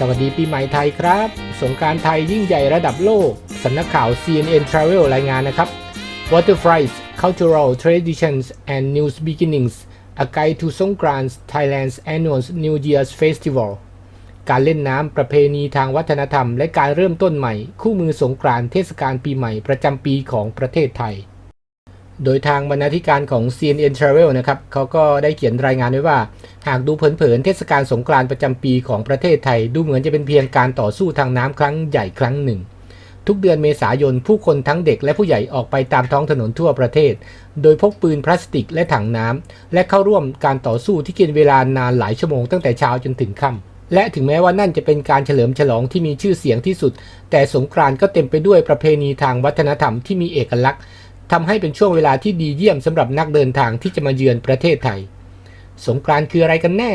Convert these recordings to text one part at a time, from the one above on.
สวัสดีปีใหม่ไทยครับ สงการไทยยิ่งใหญ่ระดับโลก สำนักข่าว CNN Travel รายงานนะครับ Waterfries Cultural Traditions and New Beginnings A Guide to Songkran Thailand's Annual New Year's Festival การเล่นน้ำประเพณีทางวัฒนธรรม และการเริ่มต้นใหม่ คู่มือสงกรานต์เทศกาลปีใหม่ประจำปีของประเทศไทย โดยทางบรรณาธิการของ CNN Travel นะครับเขาก็ได้เขียนรายงานไว้ว่า หากดูเผินๆเทศกาลสงกรานต์ประจำปีของประเทศไทย ดูเหมือนจะเป็นเพียงการต่อสู้ทางน้ำครั้งใหญ่ครั้งหนึ่ง ทุกเดือนเมษายนผู้คนทั้งเด็กและผู้ใหญ่ออกไปตามท้องถนนทั่วประเทศ โดยพกปืนพลาสติกและถังน้ำและเข้าร่วมการต่อสู้ที่กินเวลานานหลายชั่วโมงตั้งแต่เช้าจนถึงค่ำและถึงแม้ว่านั่นจะเป็นการเฉลิมฉลองที่มีชื่อเสียงที่สุด แต่สงกรานต์ก็เต็มไปด้วยประเพณีทางวัฒนธรรมที่มีเอกลักษณ์ ทำให้เป็นช่วงเวลาที่ดีเยี่ยมสำหรับนักเดินทางที่จะมาเยือนประเทศไทย สงกรานต์คืออะไรกันแน่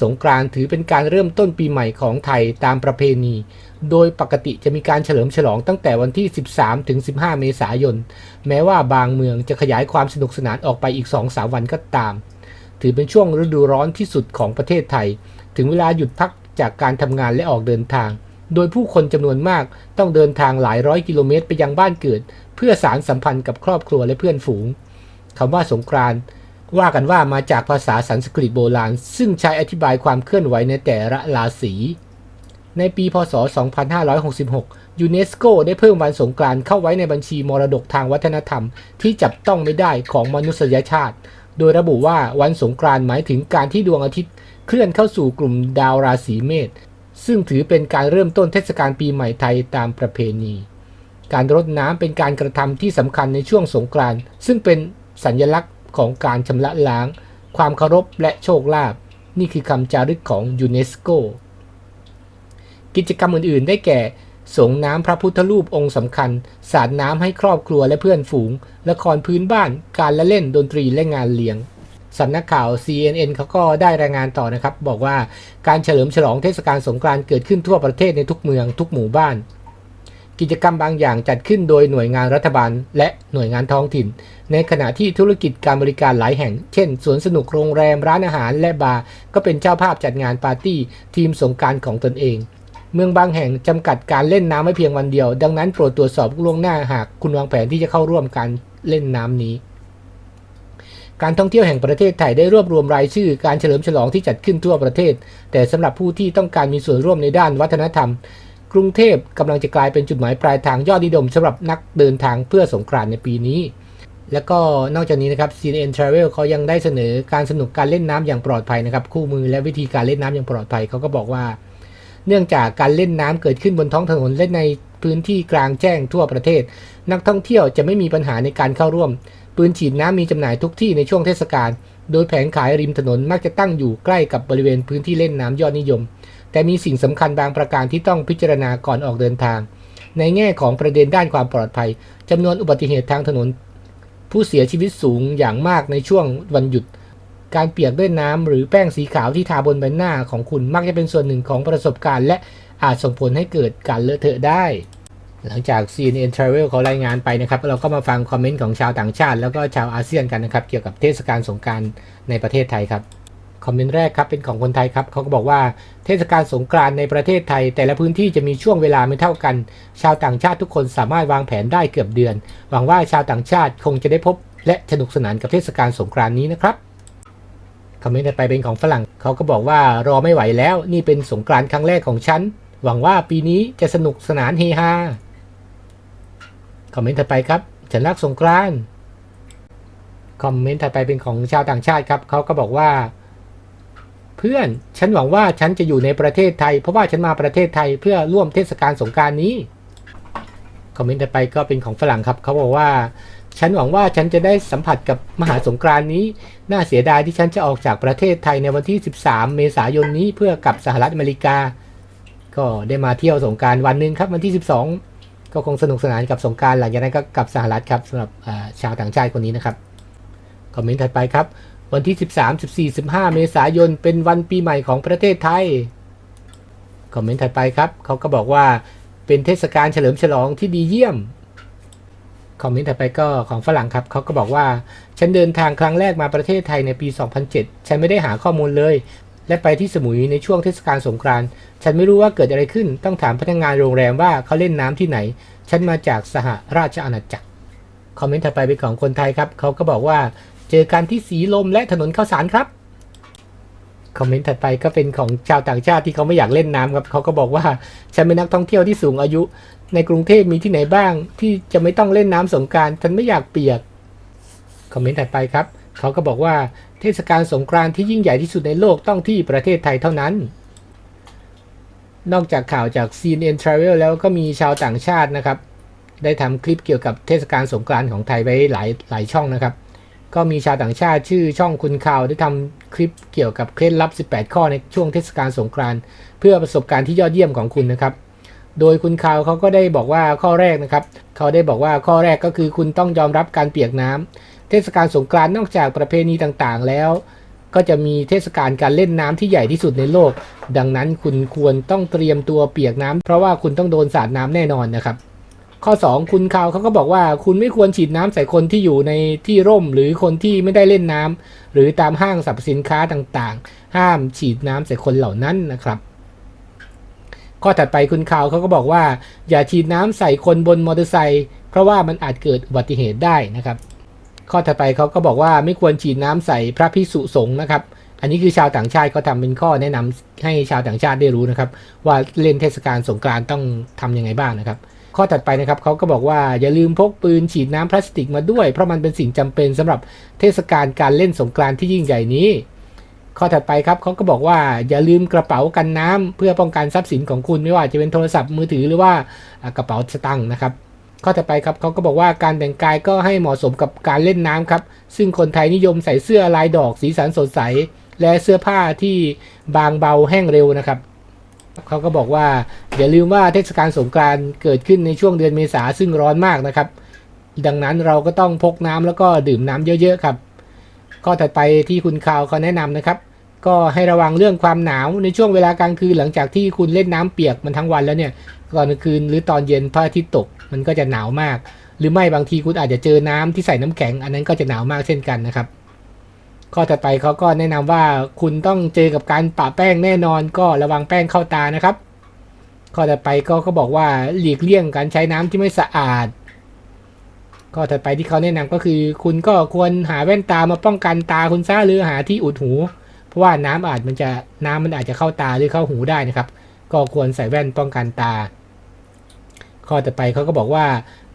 สงกรานต์ถือเป็นการเริ่มต้นปีใหม่ของไทยตามประเพณี โดยปกติจะมีการเฉลิมฉลองตั้งแต่วันที่ 13 ถึง 15 เมษายน แม้ว่าบางเมืองจะขยายความสนุกสนานออกไปอีก 2-3 วันก็ตาม ถือเป็นช่วงฤดูร้อนที่สุดของประเทศไทย ถึงเวลาหยุดพักจากการทำงานและออกเดินทาง โดยผู้คนจำนวนมากต้องเดินทางหลายร้อยกิโลเมตรไปยังบ้านเกิด เพื่อสารสัมพันธ์กับครอบครัวและเพื่อนฝูงคำว่าสงกรานต์ว่ากันว่ามาจากภาษาสันสกฤตโบราณ ซึ่งใช้อธิบายความเคลื่อนไหวในแต่ละราศีในปี พศ 2566 ยูเนสโกได้เพิ่มวันสงกรานต์เข้าไว้ในบัญชีมรดกทางวัฒนธรรม ที่จับต้องไม่ได้ของมนุษยชาติ โดยระบุว่าวันสงกรานต์หมายถึงการที่ดวงอาทิตย์ เคลื่อนเข้าสู่กลุ่มดาวราศีเมษ ซึ่งถือเป็นการเริ่มต้นเทศกาลปีใหม่ไทยตามประเพณี การรดน้ำเป็นการกระทำที่สำคัญในช่วงสงกรานต์ซึ่งเป็นสัญลักษณ์ของการชำระล้าง ความเคารพและโชคลาภนี่คือคำจารึกของยูเนสโก กิจกรรมอื่นๆ ได้แก่ สงน้ำพระพุทธรูปองค์สำคัญ สาดน้ำให้ครอบครัวและเพื่อนฝูง ละครพื้นบ้าน การละเล่นดนตรีและงานเลี้ยง สำนักข่าว CNN เขาก็ได้รายงานต่อนะครับ บอกว่าการเฉลิมฉลองเทศกาลสงกรานต์เกิดขึ้นทั่วประเทศในทุกเมืองทุกหมู่บ้าน กิจกรรมบางอย่างจัดขึ้นโดยหน่วยงานรัฐบาล และหน่วยงานท้องถิ่น ในขณะที่ธุรกิจการบริการหลายแห่ง เช่นสวนสนุกโรงแรมร้านอาหารและบาร์ก็เป็นเจ้าภาพจัดงานปาร์ตี้ทีมสงกรารของตนเอง เมืองบางแห่งจำกัดการเล่นน้ำไม่เพียงวันเดียว ดังนั้นโปรดตรวจสอบล่วงหน้าหากคุณวางแผนที่จะเข้าร่วมการเล่นน้ำนี้ การท่องเที่ยวแห่งประเทศไทยได้รวบรวมรายชื่อการเฉลิมฉลองที่จัดขึ้นทั่วประเทศ แต่สำหรับผู้ที่ต้องการมีส่วนร่วมในด้านวัฒนธรรม กรุงเทพกำลังจะกลายเป็นจุดหมายปลายทางยอดนิยมสำหรับนักเดินทางเพื่อสงกรานต์ในปีนี้ แล้วก็นอกจากนี้นะครับ CNN Travel เขายังได้เสนอการสนุกการเล่นน้ำอย่างปลอดภัยนะครับ คู่มือและวิธีการเล่นน้ำอย่างปลอดภัยเขาก็บอกว่า เนื่องจากการเล่นน้ำเกิดขึ้นบนท้องถนนและในพื้นที่กลางแจ้งทั่วประเทศ นักท่องเที่ยวจะไม่มีปัญหาในการเข้าร่วม ปืนฉีดน้ำมีจำหน่ายทุกที่ในช่วงเทศกาล โดยแผงขายริมถนนมักจะตั้งอยู่ใกล้กับบริเวณพื้นที่เล่นน้ำยอดนิยม แต่มีสิ่งสำคัญบางประการที่ต้องพิจารณาก่อนออกเดินทาง ในแง่ของประเด็นด้านความปลอดภัยจำนวนอุบัติเหตุทางถนน ผู้เสียชีวิตสูงอย่างมากในช่วงวันหยุด การเปียกด้วยน้ำหรือแป้งสีขาวที่ทาบนใบหน้าของคุณมักจะเป็นส่วนหนึ่งของประสบการณ์ และอาจส่งผลให้เกิดการเลอะเทอะได้ หลังจาก CNN Travel เขารายงานไปนะครับ เราก็มาฟังคอมเมนต์ของชาวต่างชาติ แล้วก็ชาวอาเซียนกันนะครับ เกี่ยวกับเทศกาลสงกรารในประเทศไทยครับคอมเมนต์แรกครับเป็นของคนไทยครับเขาก็บอกว่าเทศกาลสงกรานในประเทศไทย แต่ละพื้นที่จะมีช่วงเวลาไม่เท่ากัน ชาวต่างชาติทุกคนสามารถวางแผนได้เกือบเดือน หวังว่าชาวต่างชาติคงจะได้พบ และสนุกสนานกับเทศกาลสงกรานนี้นะครับคอมเมนต์ต่อไปเป็นของฝรั่งเขาก็บอกว่ารอไม่ไหวแล้ว นี่เป็นสงกรานครั้งแรกของฉันหวังว่าปีนี้จะสนุกสนานเฮฮา คอมเมนต์ถัดไปครับฉันรักสงกรานคอมเมนต์ถัดไปเป็นของชาวต่างชาติครับเขาก็บอกว่า เพื่อนฉันหวังว่าฉันจะอยู่ในประเทศไทย เพราะว่าฉันมาประเทศไทยเพื่อร่วมเทศกาลสงกรารนี้คอมเมนต์ถัดไปก็เป็นของฝรั่งครับเขาบอกว่า ฉันหวังว่าฉันจะได้สัมผัสกับมหาสงกรานนี้ น่าเสียดายที่ฉันจะออกจากประเทศไทยในวันที่ 13 เมษายนนี้เพื่อกลับสหรัฐอเมริกา ก็ได้มาเที่ยวสงกรารวันหนึ่งครับวันที่ 12 ก็คงสนุกสนานกับสงการหลังจากนั้นก็กลับสหรัฐครับสำหรับชาวต่างชาติคนนี้นะครับ คอมเมนต์ถัดไปครับ วันที่ 13 14 15 เมษายน เป็นวันปีใหม่ของประเทศไทย คอมเมนต์ถัดไปครับ เขาก็บอกว่าเป็นเทศกาลเฉลิมฉลองที่ดีเยี่ยม คอมเมนต์ถัดไปก็ของฝรั่งครับ เขาก็บอกว่า ฉันเดินทางครั้งแรกมาประเทศไทยในปี 2007 ฉันไม่ได้หาข้อมูลเลย และไปที่สมุยในช่วงเทศกาลสงกรานต์ฉันไม่รู้ว่าเกิดอะไรขึ้น ต้องถามพนักงานโรงแรมว่าเขาเล่นน้ำที่ไหน ฉันมาจากสหราชอาณาจักร คอมเมนต์ถัดไปเป็นของคนไทยครับ เขาก็บอกว่าเจอกันที่สีลมและถนนข้าวสารครับ คอมเมนต์ถัดไปก็เป็นของชาวต่างชาติที่เขาไม่อยากเล่นน้ำครับ เขาก็บอกว่าฉันเป็นนักท่องเที่ยวที่สูงอายุ ในกรุงเทพมีที่ไหนบ้าง ที่จะไม่ต้องเล่นน้ำสงกรารฉันไม่อยากเปียก คอมเมนต์ถัดไปครับ เขาก็บอกว่าเทศกาลสงกรานต์ที่ยิ่งใหญ่ที่สุดในโลกต้องที่ประเทศไทยเท่านั้น นอกจากข่าวจาก CNN Travel แล้วก็มีชาวต่างชาตินะครับ ได้ทำคลิปเกี่ยวกับเทศกาลสงกรานต์ของไทยไว้หลายหลายช่องนะครับ ก็มีชาวต่างชาติชื่อช่องคุณข่าวได้ทำคลิปเกี่ยวกับเคล็ดลับ 18 ข้อในช่วงเทศกาลสงกรานต์เพื่อประสบการณ์ที่ยอดเยี่ยมของคุณนะครับโดยคุณข่าวเขาก็ได้บอกว่าข้อแรกนะครับ เขาได้บอกว่าข้อแรกก็คือคุณต้องยอมรับการเปียกน้ำ เทศกาลสงกรานต์นอกจากประเพณีต่างๆ แล้ว ก็จะมีเทศกาลการเล่นน้ำที่ใหญ่ที่สุดในโลก ดังนั้นคุณควรต้องเตรียมตัวเปียกน้ำเพราะว่าคุณต้องโดนสาดน้ำแน่นอนนะครับ ข้อ 2 คุณข่าวเขาก็บอกว่า คุณไม่ควรฉีดน้ำใส่คนที่อยู่ในที่ร่ม หรือคนที่ไม่ได้เล่นน้ำหรือตามห้างสรรพสินค้าต่างๆ ห้ามฉีดน้ำใส่คนเหล่านั้นนะครับข้อถัดไปคุณข่าวเขาก็บอกว่า อย่าฉีดน้ำใส่คนบนมอเตอร์ไซค์เพราะว่ามันอาจเกิดอุบัติเหตุได้นะครับ ข้อถัดไปเขาก็บอกว่าไม่ควรฉีดน้ำใส่พระพิสุสงฆ์นะครับ อันนี้คือชาวต่างชาติเขาทำเป็นข้อแนะนำให้ชาวต่างชาติได้รู้นะครับ ว่าเล่นเทศกาลสงกรานต์ต้องทำยังไงบ้างนะครับ ข้อถัดไปนะครับเขาก็บอกว่าอย่าลืมพกปืนฉีดน้ำพลาสติกมาด้วย เพราะมันเป็นสิ่งจำเป็นสำหรับเทศกาลการเล่นสงกรานต์ที่ยิ่งใหญ่นี้ ข้อถัดไปครับเขาก็บอกว่าอย่าลืมกระเป๋ากันน้ำเพื่อป้องกันทรัพย์สินของคุณไม่ว่าจะเป็นโทรศัพท์มือถือหรือว่าอ่ากระเป๋าสตางค์นะครับ ข้อต่อไปครับเขาก็บอกว่าการแต่งกายก็ให้เหมาะสมกับการเล่นน้ำครับ ซึ่งคนไทยนิยมใส่เสื้อลายดอกสีสันสดใส และเสื้อผ้าที่บางเบาแห้งเร็วนะครับเขาก็บอกว่าอย่าลืมว่าเทศกาลสงกรานต์เกิดขึ้นในช่วงเดือนเมษาซึ่งร้อนมากนะครับ ดังนั้นเราก็ต้องพกน้ำแล้วก็ดื่มน้ำเยอะๆครับ ข้อถัดไปที่คุณข่าวเขาแนะนำนะครับ ก็ให้ระวังเรื่องความหนาวในช่วงเวลากลางคืนหลังจากที่คุณเล่นน้ำเปียกมันทั้งวันแล้วเนี่ยก่อนกลางคืนหรือตอนเย็นพระอาทิตย์ตกมันก็จะหนาวมาก หรือไม่บางทีคุณอาจจะเจอน้ำที่ใส่น้ำแข็ง อันนั้นก็จะหนาวมากเช่นกันนะครับ ข้อถัดไปเขาก็แนะนำว่าคุณต้องเจอกับการปะแป้งแน่นอนก็ระวังแป้งเข้าตานะครับ ข้อถัดไปก็เขาบอกว่าหลีกเลี่ยงการใช้น้ำที่ไม่สะอาดข้อถัดไปที่เขาแนะนำก็คือ คุณก็ควรหาแว่นตามาป้องกันตาคุณซะหรือหาที่อุดหู เพราะว่าน้ำอาจมันจะน้ำมันอาจจะเข้าตาหรือเข้าหูได้นะครับ ก็ควรใส่แว่นป้องกันตา ข้อต่อไปเขาก็บอกว่า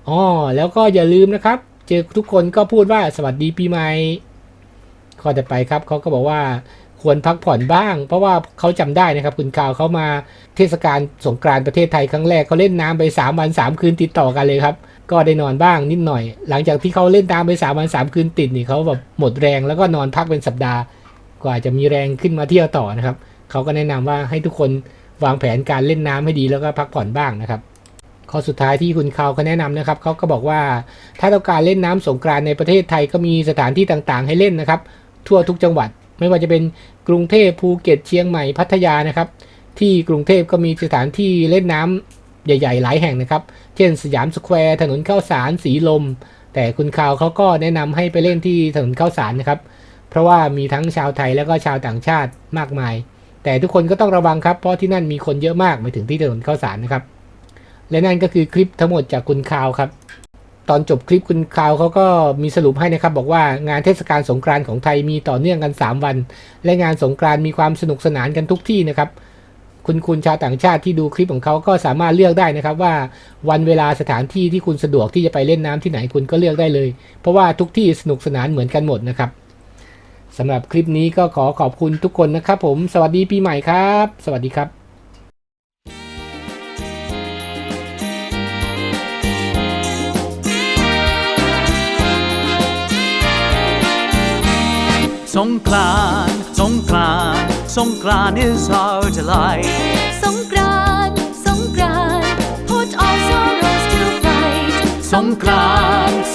อ๋อแล้วก็อย่าลืมนะครับ เจอทุกคนก็พูดว่าสวัสดีปีใหม่ข้อต่อไปครับเขาก็บอกว่าควรพักผ่อนบ้าง เพราะว่าเขาจำได้นะครับ คุณข่าวเขามาเทศกาลสงกรานต์ประเทศไทยครั้งแรกเขาเล่นน้ำไป 3 วัน 3 คืนติดต่อกันเลยครับ ก็ได้นอนบ้างนิดหน่อย หลังจากที่เขาเล่นน้ำไป3วัน3คืนติดนี่เขาแบบหมดแรงแล้วก็นอนพักเป็นสัปดาห์ กว่าจะมีแรงขึ้นมาเที่ยวต่อนะครับเขาก็แนะนำว่าให้ทุกคนวางแผนการเล่นน้ำให้ดีแล้วก็พักผ่อนบ้างนะครับข้อสุดท้ายที่คุณเขาเขาแนะนำนะครับเขาก็บอกว่าถ้าต้องการเล่นน้ำสงกรานในประเทศไทยก็มีสถานที่ต่างๆ ให้เล่นนะครับ ทั่วทุกจังหวัด ไม่ว่าจะเป็นกรุงเทพภูเก็ตเชียงใหม่พัทยานะครับ ที่กรุงเทพก็มีสถานที่เล่นน้ำใหญ่ ๆ หลายแห่งนะครับ เช่นสยามสแควร์ถนนข้าวสารสีลม แต่คุณข่าวเขาก็แนะนำให้ไปเล่นที่ถนนข้าวสารนะครับ เพราะว่ามีทั้งชาวไทยแล้วก็ชาวต่างชาติมากมาย แต่ทุกคนก็ต้องระวังครับเพราะที่นั่นมีคนเยอะมากไปถึงที่ถนนข้าวสารนะครับ และนั่นก็คือคลิปทั้งหมดจากคุณข่าวครับ ตอนจบคลิปคุณข่าวเขาก็มีสรุปให้นะครับ บอกว่างานเทศกาลสงกรานต์ของไทยมีต่อเนื่องกัน 3 วัน และงานสงกรานต์มีความสนุกสนานกันทุกที่นะครับคุณคุณชาวต่างชาติที่ดูคลิปของเขาก็สามารถเลือกได้นะครับว่าวันเวลาสถานที่ที่คุณสะดวกที่จะไปเล่นน้ำที่ไหนคุณก็เลือกได้เลย เพราะว่าทุกที่สนุกสนานเหมือนกันหมดนะครับ สำหรับคลิปนี้ก็ขอขอบคุณทุกคนนะครับผม สวัสดีปีใหม่ครับ สวัสดีครับ Songkran, Songkran, Songkran is our delight. Songkran, Songkran, put all sorrows to flight. Songkran, Songkran, our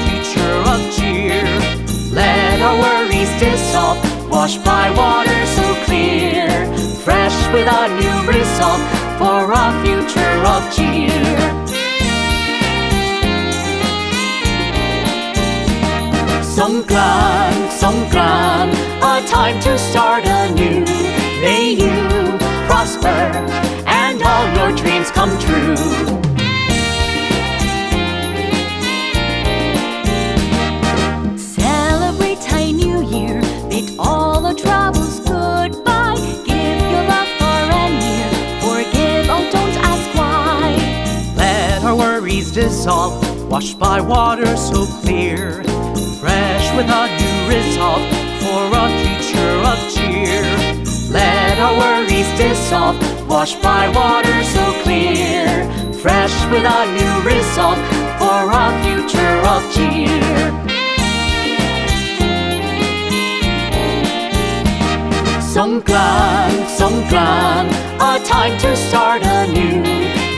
of cheer. Let our worries dissolve, washed by water so clear. Fresh with a new resolve for a future of cheer. Songkran, Songkran, a time to start anew. May you prosper and all your dreams come true. Dissolve, washed by water so clear. Fresh with a new resolve for a future of cheer. Let our worries dissolve, washed by water so clear. Fresh with a new resolve for a future of cheer. Songkran, Songkran, a time to start anew.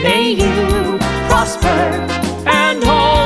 May you prosper hold